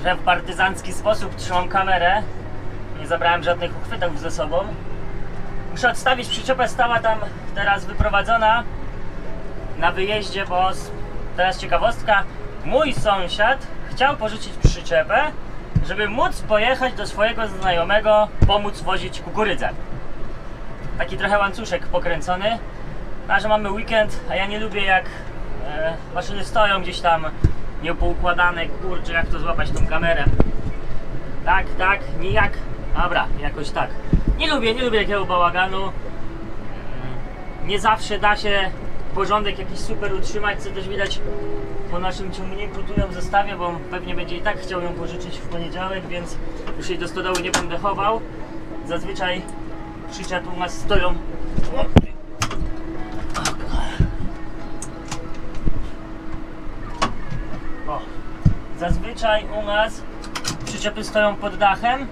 Trochę w partyzancki sposób trzymam kamerę. Nie zabrałem żadnych uchwytów ze sobą. Muszę odstawić przyczepę, stała tam teraz wyprowadzona na wyjeździe, bo teraz ciekawostka. Mój sąsiad chciał pożyczyć przyczepę, żeby móc pojechać do swojego znajomego, pomóc wozić kukurydzę. Taki trochę łańcuszek pokręcony. A że mamy weekend, a ja nie lubię jak e, maszyny stoją gdzieś tam niepoukładane, kurczę, jak to złapać tą kamerę. Tak, tak, nijak. Dobra, jakoś tak. Nie lubię, nie lubię takiego bałaganu. Mm, Nie zawsze da się porządek jakiś super utrzymać, co też widać po naszym ciągniku. Tu ją zostawię, bo pewnie będzie i tak chciał ją pożyczyć w poniedziałek, więc już jej do stodoły nie będę chował. Zazwyczaj przyczepy u nas stoją. Zazwyczaj u nas przyczepy stoją pod dachem,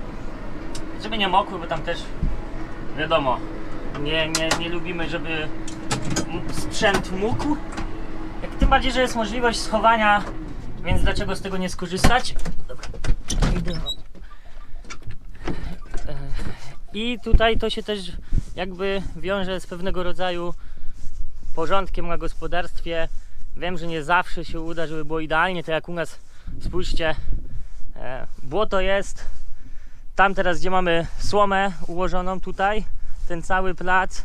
żeby nie mokły, bo tam też wiadomo, nie, nie, nie lubimy, żeby sprzęt mógł. Jak tym bardziej, że jest możliwość schowania, więc dlaczego z tego nie skorzystać? E, I tutaj to się też jakby wiąże z pewnego rodzaju porządkiem na gospodarstwie. Wiem, że nie zawsze się uda, żeby było idealnie, tak jak u nas, spójrzcie, e, błoto jest, tam teraz gdzie mamy słomę ułożoną tutaj, ten cały plac,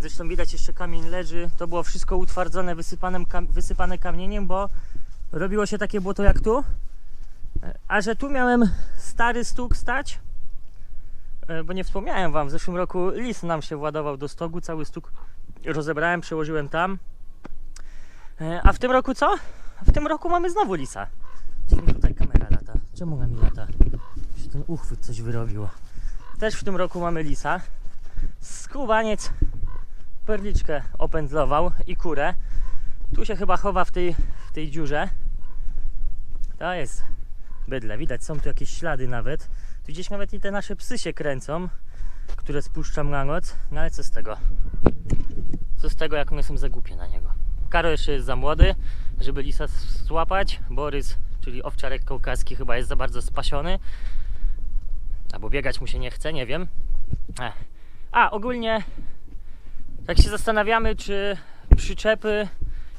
zresztą widać jeszcze kamień leży, to było wszystko utwardzone, wysypanym, wysypane kamieniem, bo robiło się takie błoto jak tu, E, a że tu miałem stary stóg stać, e, bo nie wspomniałem wam, w zeszłym roku lis nam się władował do stogu, cały stóg rozebrałem, przełożyłem tam. A w tym roku co? W tym roku mamy znowu lisa. Mi tutaj kamera lata? Czemu ona mi lata? Się ten uchwyt coś wyrobiło. Też w tym roku mamy lisa. Skubaniec perliczkę opędzlował i kurę. Tu się chyba chowa w tej, w tej dziurze. To jest bydle. Widać, są tu jakieś ślady nawet. Tu gdzieś nawet i te nasze psy się kręcą, które spuszczam na noc. No ale co z tego? Co z tego, jak one są za głupie na niego? Karo jeszcze jest za młody, żeby lisa złapać. Borys, czyli owczarek kaukaski, chyba jest za bardzo spasiony. Albo biegać mu się nie chce, nie wiem. Ech. A, ogólnie tak się zastanawiamy, czy przyczepy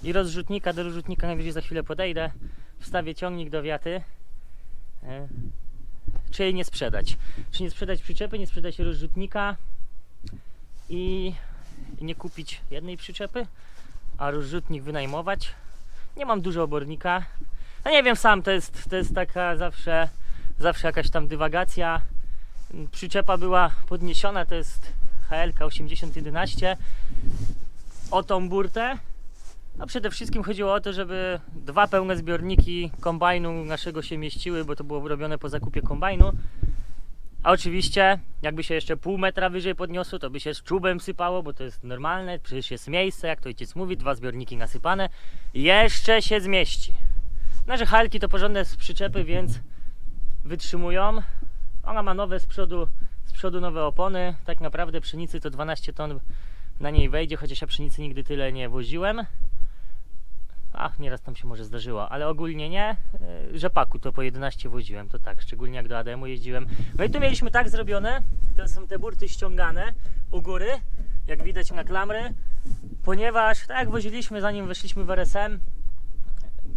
i rozrzutnika, do rozrzutnika najwyżej za chwilę podejdę, wstawię ciągnik do wiaty. E, Czy jej nie sprzedać? Czy nie sprzedać przyczepy, nie sprzedać rozrzutnika i nie kupić jednej przyczepy, a rozrzutnik wynajmować. Nie mam dużo obornika. No nie wiem sam, to jest, to jest taka zawsze, zawsze jakaś tam dywagacja. Przyczepa była podniesiona, to jest HLK 8011 o tą burtę. No przede wszystkim chodziło o to, żeby dwa pełne zbiorniki kombajnu naszego się mieściły, bo to było robione po zakupie kombajnu. A oczywiście, jakby się jeszcze pół metra wyżej podniosło, to by się z czubem sypało, bo to jest normalne, przecież jest miejsce, jak to ojciec mówi, dwa zbiorniki nasypane, jeszcze się zmieści. No, że halki to porządne przyczepy, więc wytrzymują. Ona ma nowe z przodu, z przodu nowe opony. Tak naprawdę pszenicy to 12 ton na niej wejdzie, chociaż ja pszenicy nigdy tyle nie woziłem. Ach, nieraz tam się może zdarzyło, ale ogólnie nie. Yy, Rzepaku to po 11 woziłem, to tak, szczególnie jak do Ademu jeździłem. No i tu mieliśmy tak zrobione, to są te burty ściągane u góry, jak widać na klamry, ponieważ tak jak woziliśmy zanim weszliśmy w RSM,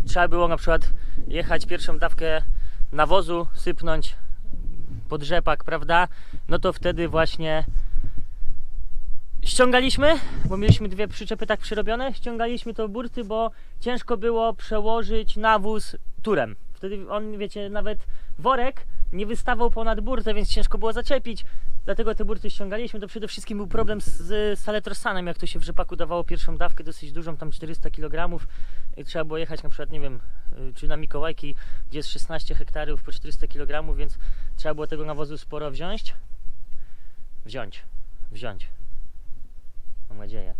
trzeba było na przykład jechać pierwszą dawkę nawozu, sypnąć pod rzepak, prawda? No to wtedy właśnie ściągaliśmy, bo mieliśmy dwie przyczepy tak przyrobione, ściągaliśmy to burty, bo ciężko było przełożyć nawóz turem. Wtedy on, wiecie, nawet worek nie wystawał ponad burtę, więc ciężko było zaczepić. Dlatego te burty ściągaliśmy. To przede wszystkim był problem z, z jak to się w rzepaku dawało pierwszą dawkę dosyć dużą, tam 400 kg. I trzeba było jechać na przykład, nie wiem, y, czy na Mikołajki, gdzie jest 16 hektarów po 400 kg, więc trzeba było tego nawozu sporo wziąć. Wziąć, wziąć. Mam nadzieję.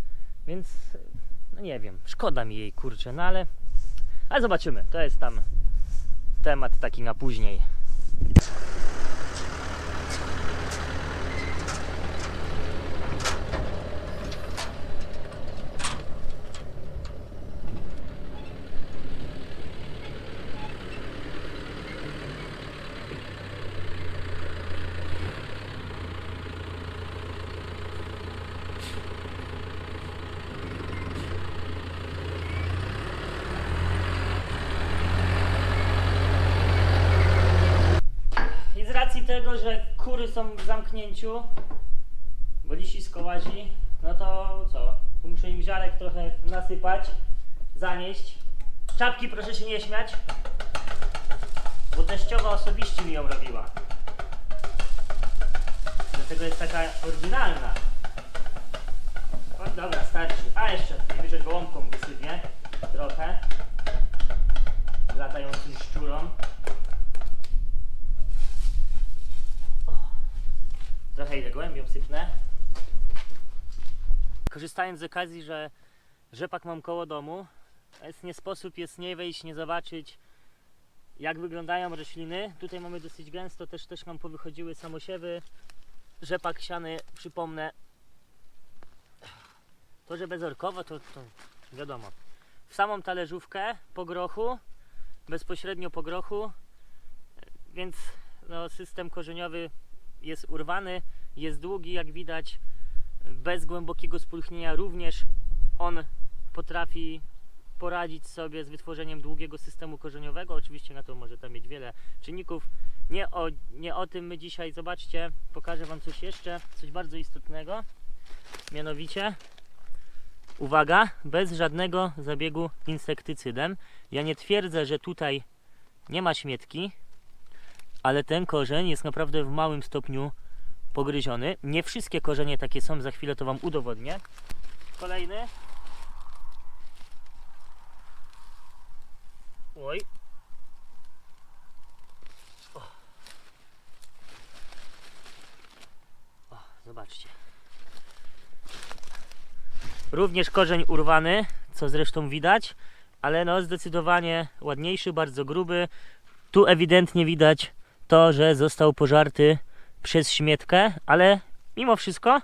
Więc no nie wiem, szkoda mi jej kurczę, no ale ale zobaczymy. To jest tam temat taki na później. Tego, że kury są w zamknięciu, bo lisisko łazi, no to co? Tu muszę im ziarek trochę nasypać, zanieść. Czapki proszę się nie śmiać, bo teściowa osobiście mi ją robiła. Dlatego jest taka oryginalna. O, dobra, starczy. A jeszcze najwyżej gołąbką wysypię trochę. Latającym szczurom. O. Trochę ile gołębią sypnę. Korzystając z okazji, że rzepak mam koło domu, jest nie sposób jest nie wejść, nie zobaczyć jak wyglądają rośliny. Tutaj mamy dosyć gęsto, też, też nam powychodziły samosiewy. Rzepak siany, przypomnę, to, że bezorkowo, to, to wiadomo. W samą talerzówkę po grochu, bezpośrednio po grochu, więc no, system korzeniowy jest urwany, jest długi, jak widać, bez głębokiego spulchnienia również on potrafi poradzić sobie z wytworzeniem długiego systemu korzeniowego. Oczywiście na to może tam mieć wiele czynników. Nie o, nie o tym my dzisiaj, zobaczcie, pokażę Wam coś jeszcze, coś bardzo istotnego. Mianowicie, uwaga, bez żadnego zabiegu insektycydem. Ja nie twierdzę, że tutaj nie ma śmietki, ale ten korzeń jest naprawdę w małym stopniu pogryziony. Nie wszystkie korzenie takie są, za chwilę to Wam udowodnię. Kolejny. Oj. O. O, zobaczcie. Również korzeń urwany, co zresztą widać, ale no zdecydowanie ładniejszy, bardzo gruby. Tu ewidentnie widać to, że został pożarty przez śmietkę, ale mimo wszystko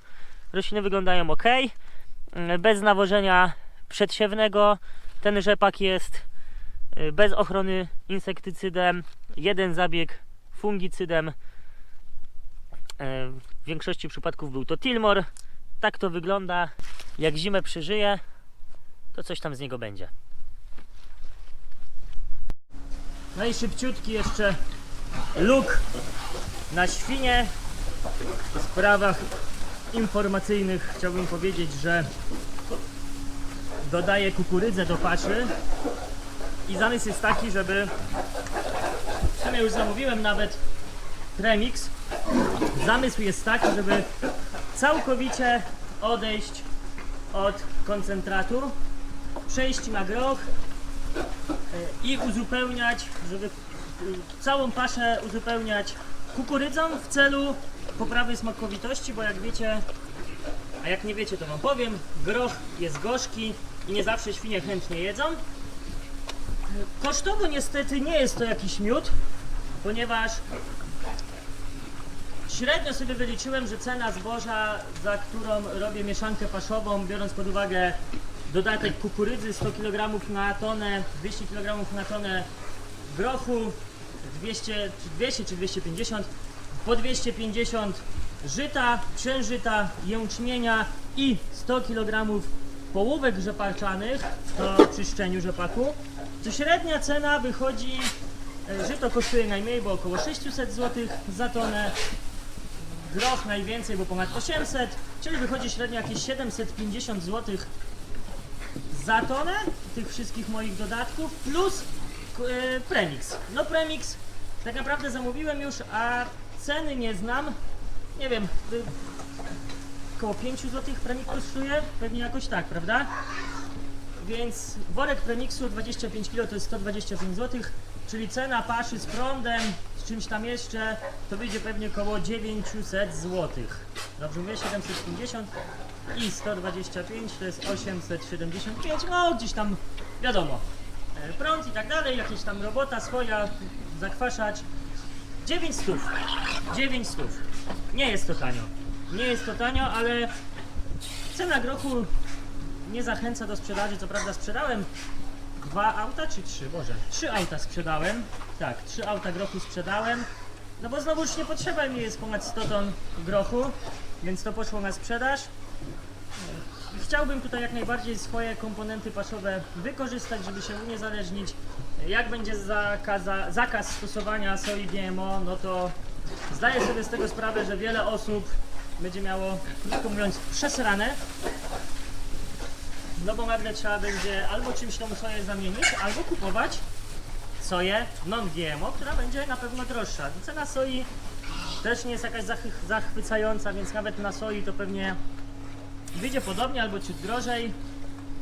rośliny wyglądają ok. Bez nawożenia przedsiewnego ten rzepak jest y, bez ochrony insektycydem, jeden zabieg fungicydem. Y, W większości przypadków był to Tilmor. Tak to wygląda. Jak zimę przeżyje, to coś tam z niego będzie. No i szybciutki jeszcze luk na świnie. W sprawach informacyjnych chciałbym powiedzieć, że dodaję kukurydzę do paszy i zamysł jest taki, żeby w sumie już zamówiłem nawet premix. Zamysł jest taki, żeby całkowicie odejść od koncentratu, przejść na groch e, i uzupełniać, żeby e, całą paszę uzupełniać kukurydzą w celu poprawy smakowitości, bo jak wiecie, a jak nie wiecie to wam powiem, groch jest gorzki i nie zawsze świnie chętnie jedzą. Kosztowo niestety nie jest to jakiś miód, ponieważ średnio sobie wyliczyłem, że cena zboża, za którą robię mieszankę paszową, biorąc pod uwagę dodatek kukurydzy 100 kg na tonę, 200 kg na tonę grochu, 200 czy 200 czy 250, po 250 żyta, pszeniżyta, jęczmienia i 100 kg połówek rzepaczanych, to przy szczeniu rzepaku, to średnia cena wychodzi, e, żyto kosztuje najmniej, bo około 600 zł za tonę, groch najwięcej, bo ponad 800, czyli wychodzi średnio jakieś 750 zł za tonę tych wszystkich moich dodatków plus e, premix. No premix tak naprawdę zamówiłem już, a ceny nie znam. Nie wiem, y, około 5 zł premix kosztuje, pewnie jakoś tak, prawda? Więc worek premixu 25 kg to jest 125 zł, czyli cena paszy z prądem, z czymś tam jeszcze, to wyjdzie pewnie około 900 zł. Dobrze mówię, 750 i 125 to jest 875, no gdzieś tam wiadomo, prąd i tak dalej, jakieś tam robota swoja, zakwaszać. 9 stów, 9 stów. Nie jest to tanio, nie jest to tanio, ale cena grochu nie zachęca do sprzedaży, co prawda sprzedałem dwa auta czy trzy, Boże, trzy auta sprzedałem, tak, trzy auta grochu sprzedałem, no bo znowuż nie potrzeba mi jest ponad 100 ton grochu, więc to poszło na sprzedaż. Chciałbym tutaj jak najbardziej swoje komponenty paszowe wykorzystać, żeby się uniezależnić. Jak będzie zakaza, zakaz stosowania soi GMO, no to Zdaję sobie z tego sprawę, że wiele osób będzie miało, krótko mówiąc, przesrane. No bo nagle trzeba będzie albo czymś tą soję zamienić, albo kupować soję non-GMO, która będzie na pewno droższa. Cena soi też nie jest jakaś zach- zachwycająca, więc nawet na soi to pewnie wyjdzie podobnie albo ciut drożej.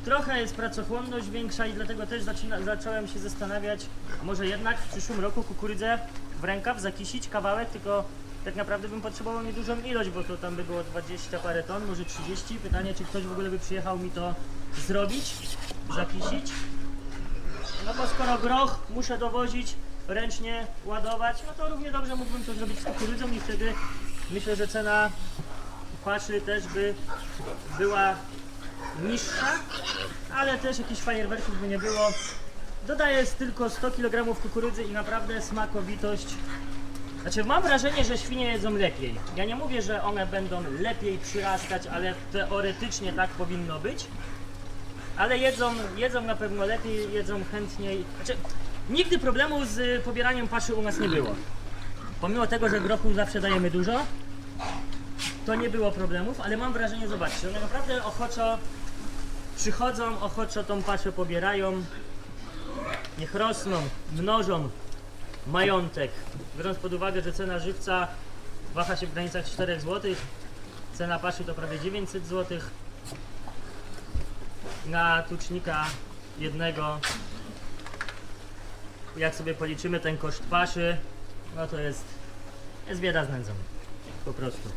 Trochę jest pracochłonność większa i dlatego też zaczyna, zacząłem się zastanawiać, a może jednak w przyszłym roku kukurydzę w rękaw zakisić kawałek, tylko tak naprawdę bym potrzebował niedużą ilość, bo to tam by było 20 parę ton, może 30. Pytanie, czy ktoś w ogóle by przyjechał mi to zrobić, zakisić. No bo skoro groch muszę dowozić, ręcznie ładować, no to równie dobrze mógłbym to zrobić z kukurydzą i wtedy myślę, że cena paszy też by była niższa, ale też jakichś fajerwerków by nie było. Dodaję tylko 100 kg kukurydzy i naprawdę smakowitość. Znaczy mam wrażenie, że świnie jedzą lepiej. Ja nie mówię, że one będą lepiej przyrastać, ale teoretycznie tak powinno być. Ale jedzą, jedzą na pewno lepiej, jedzą chętniej. Znaczy, nigdy problemu z pobieraniem paszy u nas nie było. Pomimo tego, że grochu zawsze dajemy dużo, to nie było problemów, ale mam wrażenie, zobaczcie, one naprawdę ochoczo przychodzą, ochoczo tą paszę pobierają. Niech rosną, mnożą majątek. Biorąc pod uwagę, że cena żywca waha się w granicach 4 zł, cena paszy to prawie 900 zł. Na tucznika jednego, jak sobie policzymy ten koszt paszy, no to jest, jest bieda z nędzą. Po prostu.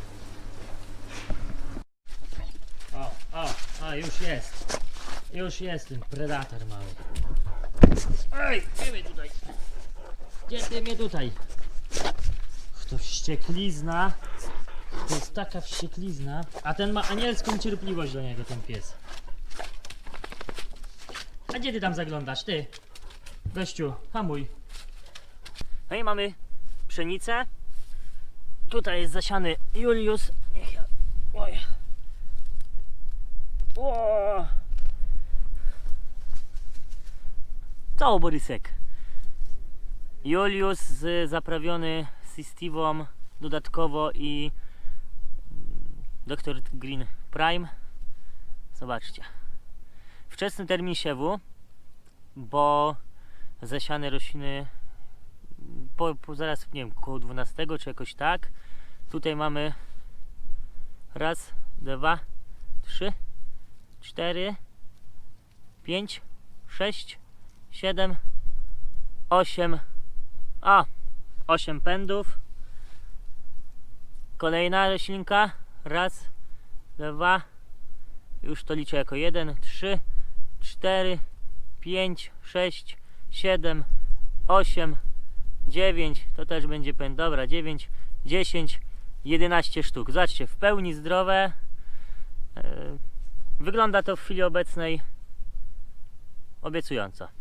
O, o, już jest. Już jest ten predator mały. Ej, gdzie mnie tutaj? Gdzie ty mnie tutaj? To wścieklizna. To jest taka wścieklizna. A ten ma anielską cierpliwość do niego, ten pies. A gdzie ty tam zaglądasz, ty? Gościu, hamuj. No i mamy pszenicę. Tutaj jest zasiany Julius. Niech ja... Oj. O! Co Borysek? Julius z, zaprawiony Sistivą dodatkowo i mm, Dr. Green Prime. Zobaczcie. Wczesny termin siewu, bo zasiane rośliny po, po zaraz, nie wiem, koło 12 czy jakoś tak. Tutaj mamy raz, dwa, trzy, cztery, pięć, sześć, siedem, osiem, a, osiem pędów. Kolejna roślinka, raz, dwa, już to liczę jako jeden, trzy, cztery, pięć, sześć, siedem, osiem, 9, to też będzie pęd, dobra, 9, 10, 11 sztuk. Zobaczcie, w pełni zdrowe. Wygląda to w chwili obecnej obiecująco.